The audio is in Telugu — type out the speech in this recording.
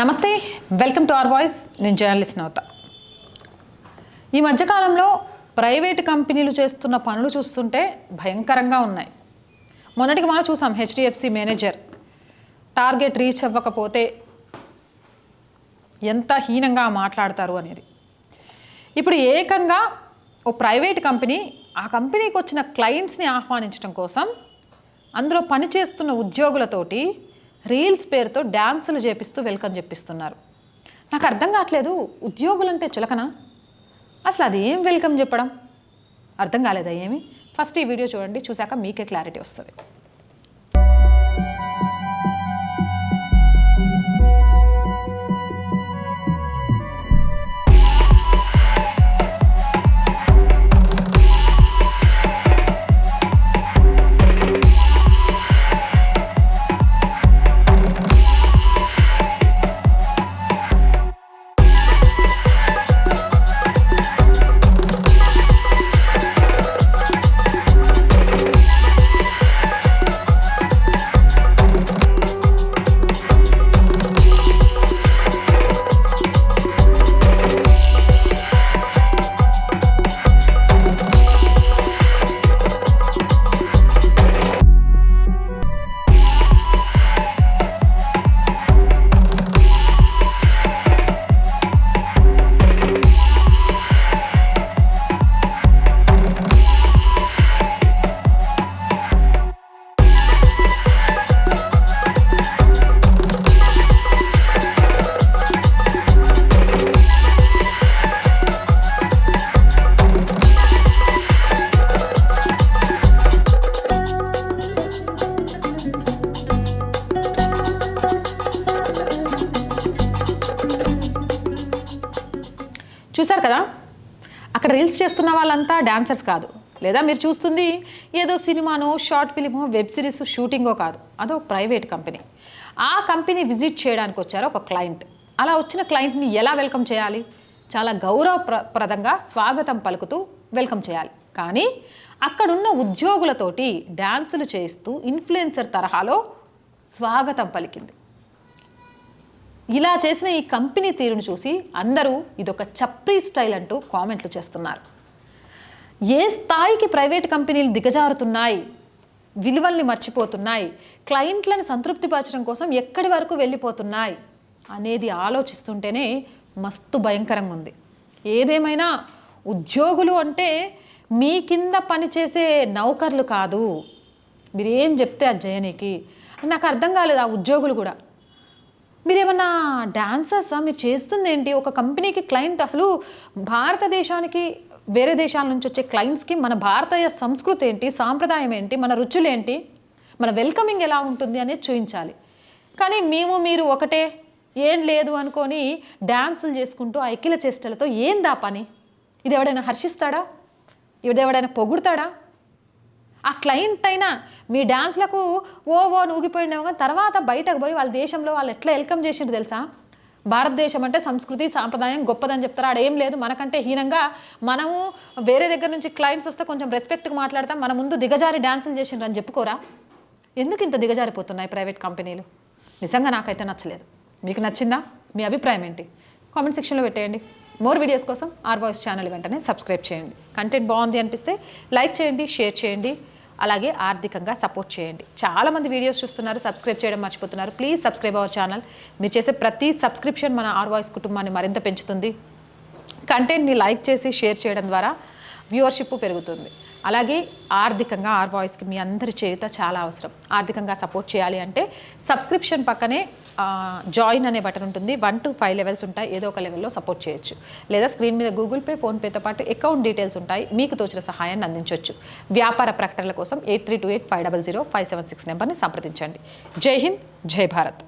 నమస్తే వెల్కమ్ టు ఆర్ వాయిస్. నేను జర్నలిస్ట్ నవత ఈ మధ్యకాలంలో ప్రైవేట్ కంపెనీలు చేస్తున్న పనులు చూస్తుంటే భయంకరంగా ఉన్నాయి. మొన్నటికి మనం చూసాం హెచ్డిఎఫ్సి మేనేజర్ టార్గెట్ రీచ్ అవ్వకపోతే ఎంత హీనంగా మాట్లాడతారు అనేది. ఇప్పుడు ఏకంగా ఓ ప్రైవేట్ కంపెనీ ఆ కంపెనీకి వచ్చిన క్లయింట్స్ని ఆహ్వానించడం కోసం అందులో పనిచేస్తున్న ఉద్యోగులతోటి రీల్స్ పేరుతో డ్యాన్సులు చేపిస్తూ వెల్కమ్ చెప్పిస్తున్నారు. నాకు అర్థం కావట్లేదు ఉద్యోగులంటే చులకనా? అసలు అది ఏం వెల్కమ్ చెప్పడం? అర్థం కాలేదా ఏమి? ఫస్ట్ ఈ వీడియో చూడండి చూశాక మీకే క్లారిటీ వస్తుంది. చూశారు కదా? అక్కడ రీల్స్ చేస్తున్న వాళ్ళంతా డాన్సర్స్ కాదు. లేదా మీరు చూస్తుంది ఏదో సినిమానో షార్ట్ ఫిలిమో వెబ్ సిరీస్ షూటింగో కాదు. అదో ప్రైవేట్ కంపెనీ. ఆ కంపెనీ విజిట్ చేయడానికి వచ్చారు ఒక క్లయింట్. అలా వచ్చిన క్లయింట్ని ఎలా వెల్కమ్ చేయాలి? చాలా గౌరవప్రదంగా స్వాగతం పలుకుతూ వెల్కమ్ చేయాలి. కానీ అక్కడున్న ఉద్యోగులతోటి డ్యాన్సులు చేస్తూ ఇన్ఫ్లుయెన్సర్ తరహాలో స్వాగతం పలికింది. ఇలా చేసిన ఈ కంపెనీ తీరును చూసి అందరూ ఇదొక చప్రీ స్టైల్ అంటూ కామెంట్లు చేస్తున్నారు. ఏ స్థాయికి ప్రైవేట్ కంపెనీలు దిగజారుతున్నాయి? విలువల్ని మర్చిపోతున్నాయి? క్లయింట్లను సంతృప్తిపరచడం కోసం ఎక్కడి వరకు వెళ్ళిపోతున్నాయి? అనేది ఆలోచిస్తుంటేనే మస్తు భయంకరంగా ఉంది. ఏదేమైనా ఉద్యోగులు అంటే మీ కింద పనిచేసే నౌకర్లు కాదు. మీరేం చెప్తే అది జయనికి? నాకు అర్థం కాలేదు ఆ ఉద్యోగులు కూడా. మీరేమన్నా డాన్సర్సా? మీరు చేస్తుంది ఏంటి ఒక కంపెనీకి క్లయింట్ అసలు భారతదేశానికి వేరే దేశాల నుంచి వచ్చే క్లయింట్స్కి మన భారతీయ సంస్కృతి ఏంటి? సాంప్రదాయం ఏంటి? మన రుచులు ఏంటి మన వెల్కమింగ్ ఎలా ఉంటుంది అనేది చూపించాలి కానీ మేము మీరు ఒకటే. ఏం లేదు అనుకొని డ్యాన్సులు చేసుకుంటూ ఆ ఎక్కిల చేష్టలతో ఏం దా పని? ఇది ఎవడైనా హర్షిస్తాడా? ఇది ఎవడైనా పొగుడతాడా? ఆ క్లయింట్ అయినా మీ డ్యాన్స్లకు ఓ ఓ నూగిపోయినావు కానీ తర్వాత బయటకు పోయి వాళ్ళ దేశంలో వాళ్ళు ఎట్లా వెల్కమ్ చేసిండ్రు తెలుసా? భారతదేశం అంటే సంస్కృతి సాంప్రదాయం గొప్పదని చెప్తారు. ఆడేం లేదు. మనకంటే హీనంగా మనము వేరే దగ్గర నుంచి క్లయింట్స్ వస్తే కొంచెం రెస్పెక్ట్గా మాట్లాడతాం. మన ముందు దిగజారి డ్యాన్సులు చేసిండ్రు అని చెప్పుకోరా? ఎందుకు ఇంత దిగజారిపోతున్నాయి ప్రైవేట్ కంపెనీలు నిజంగా నాకైతే నచ్చలేదు. మీకు నచ్చిందా? మీ అభిప్రాయం ఏంటి? కామెంట్ సెక్షన్లో పెట్టేయండి. మోర్ వీడియోస్ కోసం ఆర్ వాయిస్ ఛానల్ వెంటనే సబ్స్క్రైబ్ చేయండి. కంటెంట్ బాగుంది అనిపిస్తే లైక్ చేయండి షేర్ చేయండి. అలాగే ఆర్థికంగా సపోర్ట్ చేయండి. చాలామంది వీడియోస్ చూస్తున్నారు సబ్స్క్రైబ్ చేయడం మర్చిపోతున్నారు. Please subscribe our channel. మీరు చేసే ప్రతి సబ్స్క్రిప్షన్ మన ఆర్ వాయిస్ కుటుంబాన్ని మరింత పెంచుతుంది. కంటెంట్ని లైక్ చేసి షేర్ చేయడం ద్వారా వ్యూవర్షిప్ పెరుగుతుంది. అలాగే ఆర్థికంగా ఆర్ బాయ్స్కి మీ అందరి చేత చాలా అవసరం. ఆర్థికంగా సపోర్ట్ చేయాలి అంటే సబ్స్క్రిప్షన్ పక్కనే జాయిన్ అనే బటన్ ఉంటుంది. వన్ టు ఫైవ్ లెవెల్స్ ఉంటాయి. ఏదో ఒక లెవెల్లో సపోర్ట్ చేయొచ్చు. లేదా స్క్రీన్ మీద గూగుల్ పే ఫోన్పేతో పాటు అకౌంట్ డీటెయిల్స్ ఉంటాయి. మీకు తోచిన సహాయాన్ని అందించవచ్చు వ్యాపార ప్రకటనల కోసం eight three two eight five double zero five seven six నెంబర్ని సంప్రదించండి. జై హింద్ జై భారత్.